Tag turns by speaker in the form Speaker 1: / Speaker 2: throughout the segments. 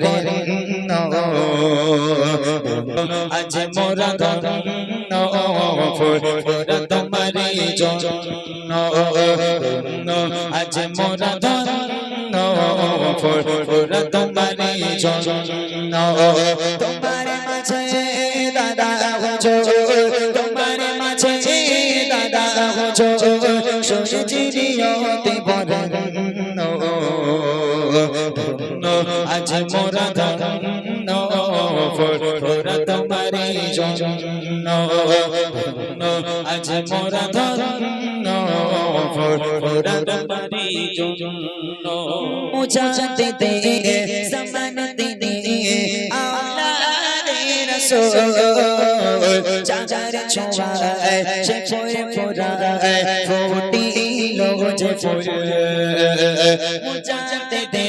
Speaker 1: পরে আজ মোরা ফুরা তোমারি আজ মোরা ফুরা তোমারি তোমার মাঝে দাদা হুজুর তোমার মাঝে দাদা হুজুর সূর্যিরিয়তে বরন্ন ধন্য আজ মোরা ধন্য ফুরা তোমারি জন্য। আজ মোরা ধন্য ফুরা তোমারি জন্য। মুজাতে দে সমান দিনে আওলাদে রাসূল চাচার ছোঁয়ায় সে ফোরে ফোরায় ফুটিল যে ফুলে মুজাতে দে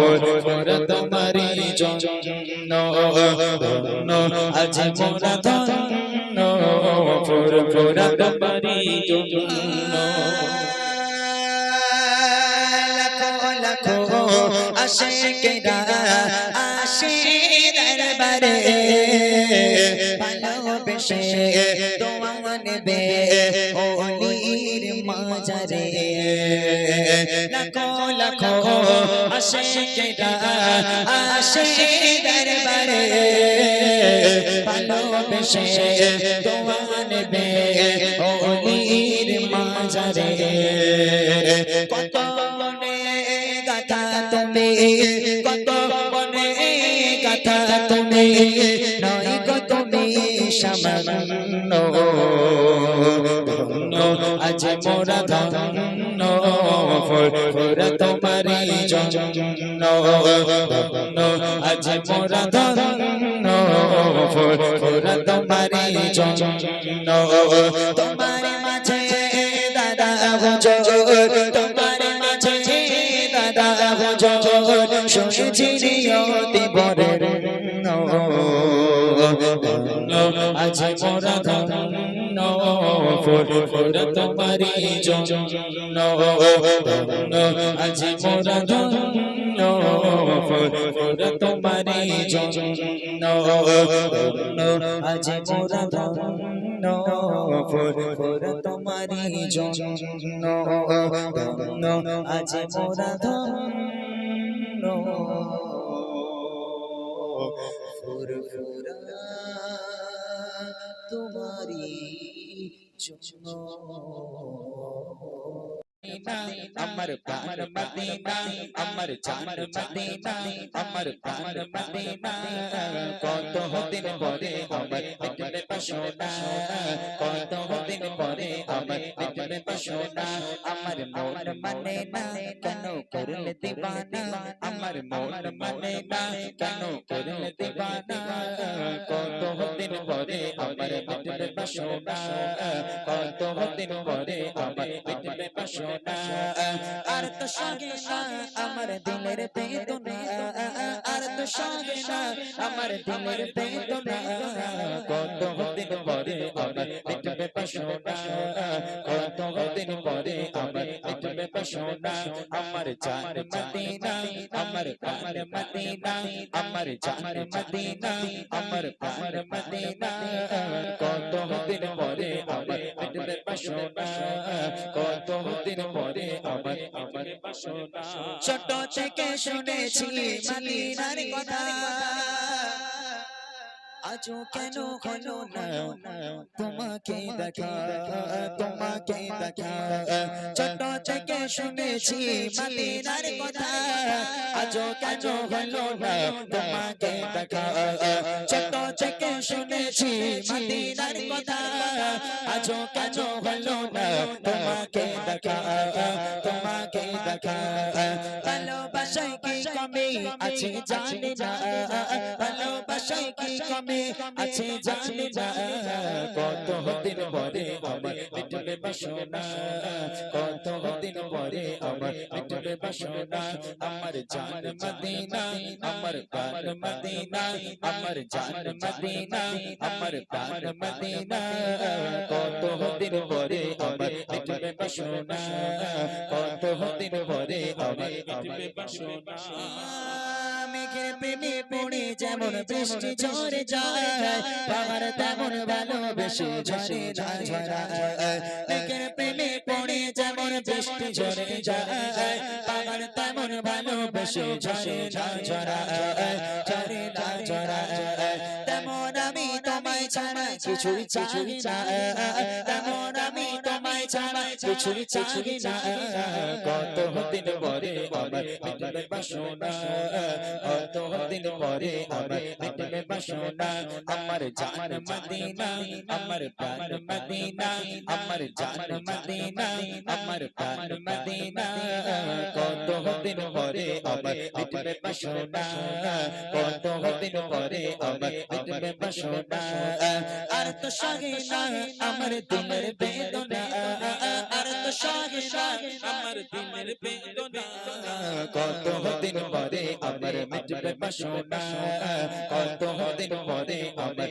Speaker 1: ফোরা তোমারি জন্য আজ মোরা ধন্য ফোরা তোমারি জন্য লাখো লাখো আশিকেরা আসে দরবারে ভালোবেসে দোয়া নেবে লাখো লাখো আশিকেরা আসে দরবারে ভালোবেসে দোয়া নেবে ওলির মাজারে। কত মনে গাথা তুমি কত মনে গাথা তুমি নয় তুমি সামান্য। ধন্য আজ মোরা ধন্য। ফোরা তোমারি জন্য আজ মোরা ধন্য ফোরা তোমারি জন্য তোমার মাঝে দাদা হুজুর তোমার মাঝে দাদা হুজুর সূর্যিরিয়তে বরন্ন আজ মোরা ধন্য ফোরা তোমারি জন্য আজ মোরা ধন্য ফোরা তোমারি জন্য আজ মোরা ধন্য ফোরা তোমারি জন্য আজ মোরা ধন্য ফুরফুরা তোমারি জন্য আমার প্রাণ মদিনা আমার জান মদিনা আমার প্রাণ মদিনা কত দিন পরে আমার পেটে বাসনা কত দিন পরে আমার পেটে বাসনা আমার মন মানে না কেন করলে দিবানা আমার মন মানে না কেন করলে দিবানা কত দিন পরে আমার পেটে বাসনা কত দিন পরে আমার পেটে বাসনা আর তো সঙ্গে না, আমার দিলের বেদনা। আর তো সঙ্গে না, আমার দিলের বেদনা। কত দিন পরে বাসনা কত দিন পরে আমার পেটে বাসনা আমার জান মদিনা, আমার প্রাণ মদিনা, আমার জান মদিনা, আমার মদিনা। কত দিন পরে আমার কত দিন পরে আমার আমার ছোট থেকে শুনেছি মদিনার কথা। আজও কেন হলো না? তোমাকে দেখা তোমাকে দেখা। ছোট থেকে শুনেছি মালিনার কথা। আজও কেন হলো না? তোমাকে দেখা। ছোট থেকে শুনেছি, মদিনার কথা। আজও কেন হলো না? তোমাকে দেখা তোমাকে দেখা। ভালোবাসায় কি কমে? আছে জানি না। ভালোবাসায় কি কমে? আছে জানি না। কত দিন পরে আমার মিটবে বাসনা কত দিন পরে আমার মিটবে বাসনা আমার জান মদিনা, আমার প্রাণ মদিনা, আমার জান মদিনা। আমার প্রাণ মদিনা কত দিন পরে আমার মিটবে বাসনা কত দিন পরে আমার মিটবে বাসনা মেঘের প্রেমে পড়ে যেমন বৃষ্টি ঝরে যায় পাহাড় তেমন ভালোবেসে ঝরে যায় মেঘের প্রেমে পড়ে যেমন বৃষ্টি ঝরে যায় পাহাড় তেমন ভালোবেসে ঝরে যায় ঝরা ঝরে ছাড়া কিছুই চাই না তেমন আমি তোমায় ছাড়া কিছুই চাই না কত দিন পরে আমার মিটবে বাসনা কত দিন পরে আমার মিটবে বাসনা আমার জান মদিনা আমার প্রাণ মদিনা আমার জান মদিনা আমার প্রাণ মদিনা কত দিন পরে আমার মিটবে বাসনা কত দিন পরে আমার মিটবে বাসনা আর তো সহে না, আমার দিনের বেদনা। আর তো সহে না, আমার দিনের বেদনা। কত দিন পরে আমার মিটবে বাসনা। কত দিন পরে আমার